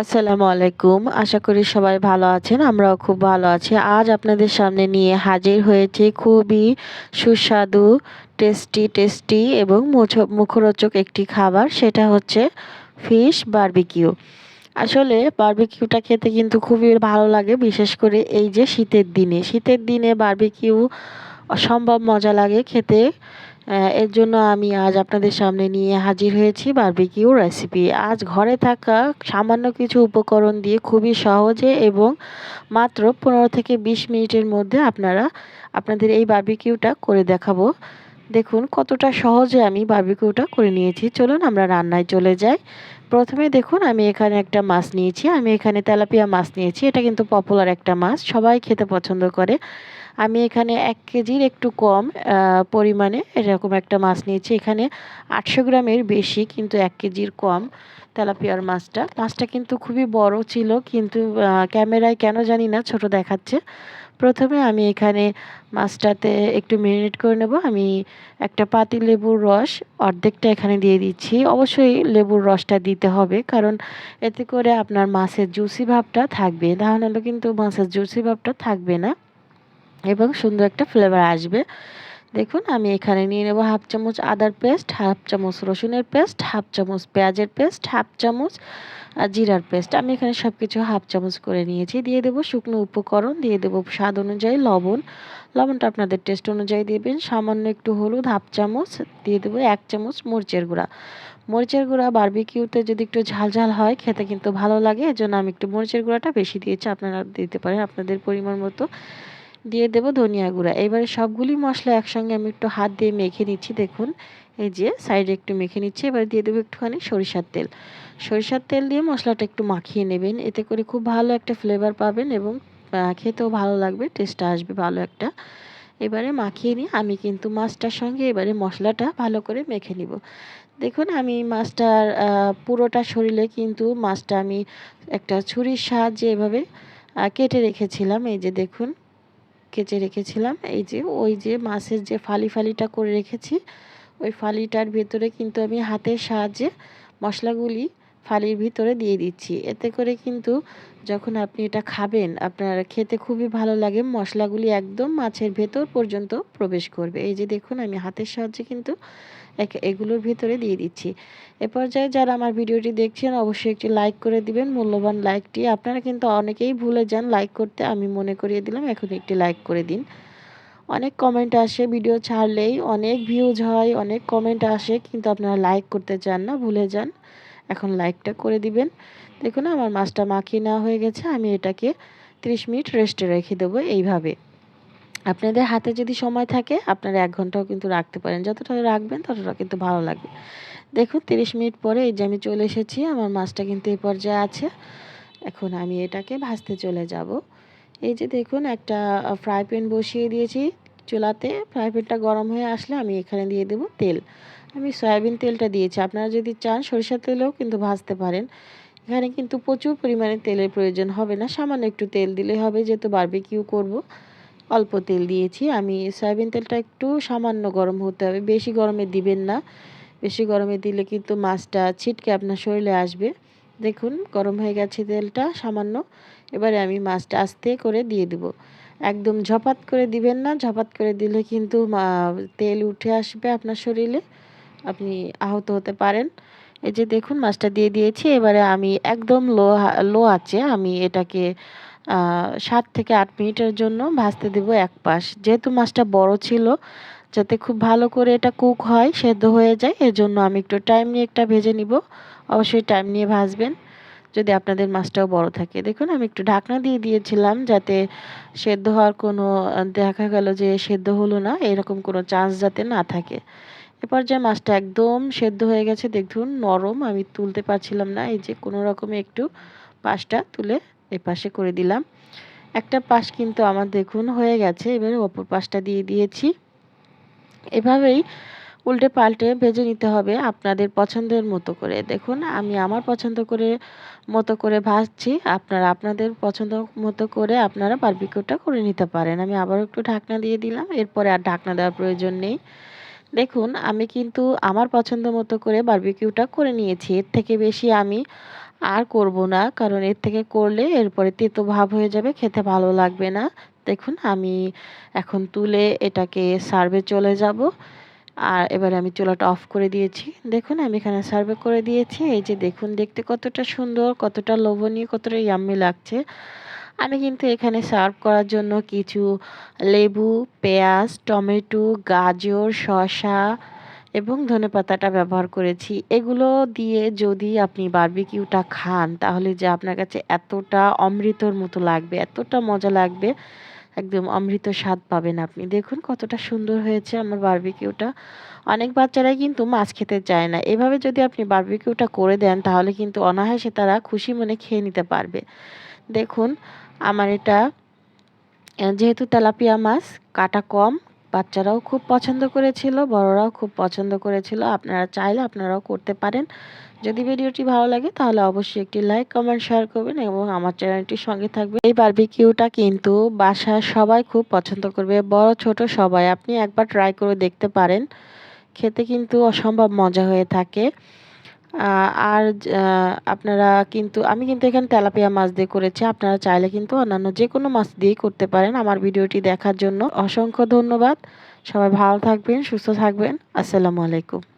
আসসালামু আলাইকুম। আশা করি সবাই ভালো আছেন, আমরাও খুব ভালো আছি। আজ আপনাদের সামনে নিয়ে হাজির হয়েছে খুবই সুস্বাদু, টেস্টি টেস্টি এবং মুখরোচক একটি খাবার, সেটা হচ্ছে ফিশ বার্বিকিউ। আসলে বারবিকিউটা খেতে কিন্তু খুবই ভালো লাগে, বিশেষ করে এই যে শীতের দিনে। শীতের দিনে বার্বিকিউ অসম্ভব মজা লাগে খেতে। এর জন্য আমি আজ আপনাদের সামনে নিয়ে হাজির হয়েছি বারবিকিউ রেসিপি আজ ঘরে থাকা সামান্য কিছু উপকরণ দিয়ে খুবই সহজে এবং মাত্র পনেরো থেকে বিশ মিনিটের মধ্যে আপনারা আপনাদের এই বারবিকিউটা করে দেখাবো। দেখুন, কতটা সহজে আমি বারবিকিউটা করে নিয়েছি। চলুন আমরা রান্নায় চলে যাই। প্রথমে দেখুন, আমি এখানে একটা মাছ নিয়েছি। আমি এখানে তেলাপিয়া মাছ নিয়েছি। এটা কিন্তু পপুলার একটা মাছ, সবাই খেতে পছন্দ করে। আমি এখানে এক কেজির একটু কম পরিমাণে এরকম একটা মাছ নিয়েছি। এখানে আটশো গ্রামের বেশি, কিন্তু এক কেজির কম তেলাপিয়ার মাছটা। মাছটা কিন্তু খুবই বড় ছিল, কিন্তু ক্যামেরায় কেন জানি না, ছোট দেখাচ্ছে। প্রথমে আমি এখানে মাছটাতে একটু মেরিনেট করে নেব। আমি একটা পাতি লেবুর রস অর্ধেকটা এখানে দিয়ে দিচ্ছি। অবশ্যই লেবুর রসটা দিতে হবে, কারণ এতে করে আপনার মাছের জুসি ভাবটা থাকবে। তাহলে কিন্তু মাছের জুসি ভাবটা থাকবে না এবং সুন্দর একটা ফ্লেভার আসবে। দেখুন, আমি এখানে নিয়ে নেব হাফ চামচ আদার পেস্ট, হাফ চামচ রসুনের পেস্ট, হাফ চামচ পেঁয়াজের পেস্ট, হাফ চামচ আর জিরার পেস্ট। আমি এখানে সব কিছু হাফ চামচ করে নিয়েছি। দিয়ে দেবো শুকনো উপকরণ, দিয়ে দেবো স্বাদ অনুযায়ী লবণ। লবণটা আপনাদের টেস্ট অনুযায়ী দেবেন। সামান্য একটু হলুদ, হাফ চামচ, দিয়ে দেবো এক চামচ মরিচের গুঁড়া। মরিচের গুঁড়া বারবিকিউতে যদি একটু ঝাল ঝাল হয়, খেতে কিন্তু ভালো লাগে। এজন্য আমি একটু মরিচের গুঁড়াটা বেশি দিয়েছি। আপনারা দিতে পারেন আপনাদের পরিমাণ মতো। দিয়ে দেবো ধনিয়া গুঁড়া। এবারে সবগুলি মশলা একসঙ্গে আমি একটু হাত দিয়ে মেখে নিচ্ছি, দেখুন। এই যে, সাইডে একটু মেখে নিচ্ছি, এবার দিয়ে দেবো একটুখানি সরিষার তেল। সরিষার তেল দিয়ে মশলাটা একটু মাখিয়ে নেবেন, এতে করে খুব ভালো একটা ফ্লেভার পাবেন এবং খেতেও ভালো লাগবে টেস্টটা আসবে ভালো একটা। এবারে মাখিয়ে নিয়ে আমি কিন্তু মাছটার সঙ্গে এবারে মশলাটা ভালো করে মেখে নিব। দেখুন, আমি মাছটার পুরোটা শরীরে কিন্তু মাছটা আমি একটা ছুরির সাহায্যে এভাবে কেটে রেখেছিলাম। এই যে, দেখুন। কেচে রেখেছিলাম। এই যে, ওই যে মাছের যে ফালি ফালিটা করে রেখেছি, ওই ফালিটার ভেতরে কিন্তু আমি হাতের সাহায্যে মশলাগুলি ফালির ভিতরে দিয়ে দিচ্ছি। এতে করে কিন্তু যখন আপনি এটা খাবেন, আপনার খেতে খুবই ভালো লাগে, মশলাগুলি একদম মাছের ভেতর পর্যন্ত প্রবেশ করবে। এই যে দেখুন, আমি হাতের সাহায্যে কিন্তু এগুলোর ভিতরে দিয়ে দিচ্ছি। এ পর্যায়ে যারা আমার ভিডিওটি দেখছেন, অবশ্যই একটি লাইক করে দিবেন। মূল্যবান লাইকটি আপনারা কিন্তু অনেকেই ভুলে যান লাইক করতে। আমি মনে করিয়ে দিলাম, এখন একটি লাইক করে দিন। অনেক কমেন্ট আসে, ভিডিও ছাড়লেই অনেক ভিউজ হয়, অনেক কমেন্ট আসে, কিন্তু আপনারা লাইক করতে চান না, ভুলে যান। এখন লাইকটা করে দিবেন। দেখুন, আমার মাছটা মাখিয়ে নেওয়া হয়ে গেছে। আমি এটাকে 30 মিনিট রেস্টে রেখে দেবো এইভাবে। আপনাদের হাতে যদি সময় থাকে, আপনারা এক ঘন্টাও কিন্তু রাখতে পারেন। যতটা রাখবেন, ততটা কিন্তু ভালো লাগবে। দেখুন 30 মিনিট পরে এই যে আমি চলে এসেছি, আমার মাছটা কিন্তু এই পর্যায়ে আছে। এখন আমি এটাকে ভাজতে চলে যাব। এই যে দেখুন, একটা ফ্রাই প্যান বসিয়ে দিয়েছি চুলাতে। ফ্রাই প্যানটা গরম হয়ে আসলে আমি এখানে দিয়ে দেব তেল। আমি সয়াবিন তেলটা দিয়েছি। আপনারা যদি চান সরিষার তেলেও কিন্তু ভাজতে পারেন। এখানে কিন্তু প্রচুর পরিমাণে তেলের প্রয়োজন হবে না। সামান্য একটু তেল দিলে হবে। যেহেতু বারবিকিউ করব, অল্প তেল দিয়েছি। আমি সয়াবিন তেলটা একটু সামান্য গরম হতে হবে। বেশি গরমে দিবেন না। বেশি গরমে দিলে কিন্তু মাছটা ছিটকে আপনার শরীরে আসবে। দেখুন, গরম হয়ে গেছে তেলটা সামান্য। এবারে আমি মাছটা আস্তে করে দিয়ে দেব। একদম ঝপাত করে দিবেন না। ঝপাত করে দিলে কিন্তু তেল উঠে আসবে আপনার শরীরে। আপনি আহত হতে পারেন। এই যে দেখুন, মাছটা দিয়ে দিয়েছি। এবারে আমি একদম লো লো আছে আমি এটাকে সাত থেকে আট মিনিটের জন্য ভাজতে দেব এক পাশ। যেহেতু মাছটা বড় ছিল, যাতে খুব ভালো করে এটা কুক হয়, সেদ্ধ হয়ে যায় এর জন্য আমি একটু টাইম নিয়ে একটা ভেজে নিব। অবশ্যই টাইম নিয়ে ভাজবেন, যদি আপনাদের মাছটাও বড় থাকে। দেখুন, আমি একটু ঢাকনা দিয়ে দিয়েছিলাম যাতে সেদ্ধ হওয়ার কোনো, দেখা গেল যে সেদ্ধ হলো না, এরকম কোনো চান্স যাতে না থাকে। এরপর যে মাছটা একদম সেদ্ধ হয়ে গেছে, দেখুন নরম, আমি তুলতে পারছিলাম না, এই যে কোনো রকমে একটু পাশটা তুলে এ পাশে করে দিলাম। একটা পাশ কিন্তু আমার দেখুন হয়ে গেছে, এবারে অপর পাশটা দিয়ে দিয়েছি। এভাবেই উল্টে পাল্টে ভেজে নিতে হবে আপনাদের পছন্দের মতো করে। দেখুন, আমি আমার পছন্দ করে মতো করে ভাজছি, আপনারা আপনাদের পছন্দ মতো করে আপনারা বারবিকিউটা করে নিতে পারেন। আমি আবারও একটু ঢাকনা দিয়ে দিলাম, এরপরে আর ঢাকনা দেওয়ার প্রয়োজন নেই। দেখুন, আমি কিন্তু আমার পছন্দ মতো করে বারবিকিউটা করে নিয়েছি। এর থেকে বেশি আমি আর করব না, কারণ এর থেকে করলে এরপরে তেতো ভাব হয়ে যাবে, খেতে ভালো লাগবে না। দেখুন, আমি এখন তুলে এটাকে সার্ভে চলে যাব। আর এবারে আমি চুলাটা অফ করে দিয়েছি। দেখুন, আমি এখানে সার্ভে করে দিয়েছি। এই যে দেখুন, দেখতে কতটা সুন্দর, কতটা লোভনীয়, কতটা ইয়াম্মি লাগছে। আমি কিন্তু এখানে সার্ভ করার জন্য কিছু লেবু, পেঁয়াজ, টমেটো, গাজর, শসা এবং ধনেপাতাটা ব্যবহার করেছি। এগুলো দিয়ে যদি আপনি বারবিকিউটা খান, তাহলে যে আপনার কাছে এতটা অমৃতর মতো লাগবে, এতটা মজা লাগবে, একদম অমৃত স্বাদ পাবেন আপনি। দেখুন কতটা সুন্দর হয়েছে আমার বার্বিকিউটা। অনেক বাচ্চারাই কিন্তু মাছ খেতে চায় না। এভাবে যদি আপনি বারবিকিউটা করে দেন, তাহলে কিন্তু অনায়াসে তারা খুশি মনে খেয়ে নিতে পারবে। দেখুন আমার এটা যেহেতু তেলাপিয়া মাছ, কাটা কম, বাচ্চারাও খুব পছন্দ করেছিল, বড়রাও খুব পছন্দ করেছিল, আপনারা চাইলে আপনারাও করতে পারেন। যদি ভিডিওটি ভালো লাগে তাহলে অবশ্যই একটি লাইক, কমেন্ট শেয়ার করবেন এবং আমার চ্যানেলটির সঙ্গে থাকবে এই বারবিকিউটা কিন্তু বাসায় সবাই খুব পছন্দ করবে, বড়, ছোট সবাই। আপনি একবার ট্রাই করে দেখতে পারেন, খেতে কিন্তু অসম্ভব মজা হয়ে থাকে। আর আপনারা কিন্তু, আমি কিন্তু এখানে তেলাপিয়া মাছ দিয়ে করেছি। আপনারা চাইলে কিন্তু অন্যান্য যে কোনো মাছ দিয়েই করতে পারেন আমার ভিডিওটি দেখার জন্য। অসংখ্য ধন্যবাদ। সবাই ভালো থাকবেন, সুস্থ থাকবেন। আসসালামু আলাইকুম।